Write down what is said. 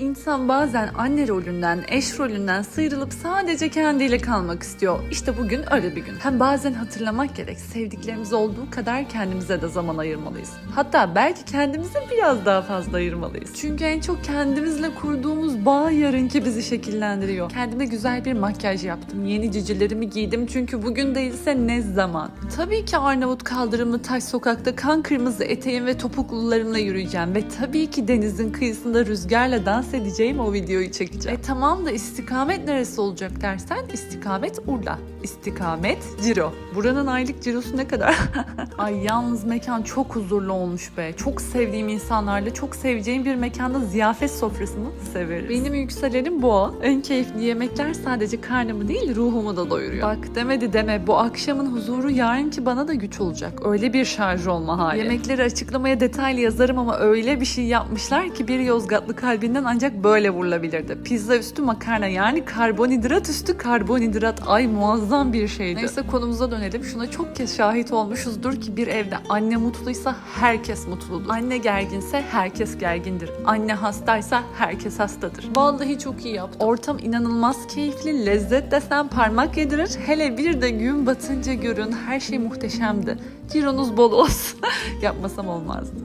İnsan bazen anne rolünden, eş rolünden sıyrılıp sadece kendiyle kalmak istiyor. İşte bugün öyle bir gün. Hem bazen hatırlamak gerek. Sevdiklerimiz olduğu kadar kendimize de zaman ayırmalıyız. Hatta belki kendimize biraz daha fazla ayırmalıyız. Çünkü en çok kendimizle kurduğumuz bağ yarınki bizi şekillendiriyor. Kendime güzel bir makyaj yaptım. Yeni cicilerimi giydim çünkü bugün değilse ne zaman? Tabii ki Arnavut kaldırımlı taş sokakta kan kırmızı eteğim ve topuklularımla yürüyeceğim ve tabii ki denizin kıyısında rüzgarla dans edeceğim o videoyu çekeceğim. E tamam da istikamet neresi olacak dersen istikamet Urla. İstikamet Ciro. Buranın aylık cirosu ne kadar? Ay yalnız mekan çok huzurlu olmuş be. Çok sevdiğim insanlarla çok seveceğim bir mekanda ziyafet sofrasını severiz. Benim yükselenim boğa. En keyifli yemekler sadece karnımı değil ruhumu da doyuruyor. Bak demedi deme bu akşamın huzuru yarınki bana da güç olacak. Öyle bir şarj olma hali. Yemekleri açıklamaya detaylı yazarım ama öyle bir şey yapmışlar ki bir Yozgatlı kalbinden ancak böyle vurulabilirdi. Pizza üstü makarna yani karbonhidrat üstü karbonhidrat. Ay muazzam bir şeydi. Neyse konumuza dönelim. Şuna çok kez şahit olmuşuzdur ki bir evde anne mutluysa herkes mutludur. Anne gerginse herkes gergindir. Anne hastaysa herkes hastadır. Vallahi çok iyi yaptım. Ortam inanılmaz keyifli. Lezzet desen parmak yedirir. Hele bir de gün batınca görün her şey muhteşemdi. Cironuz bol olsun. Yapmasam olmazdı.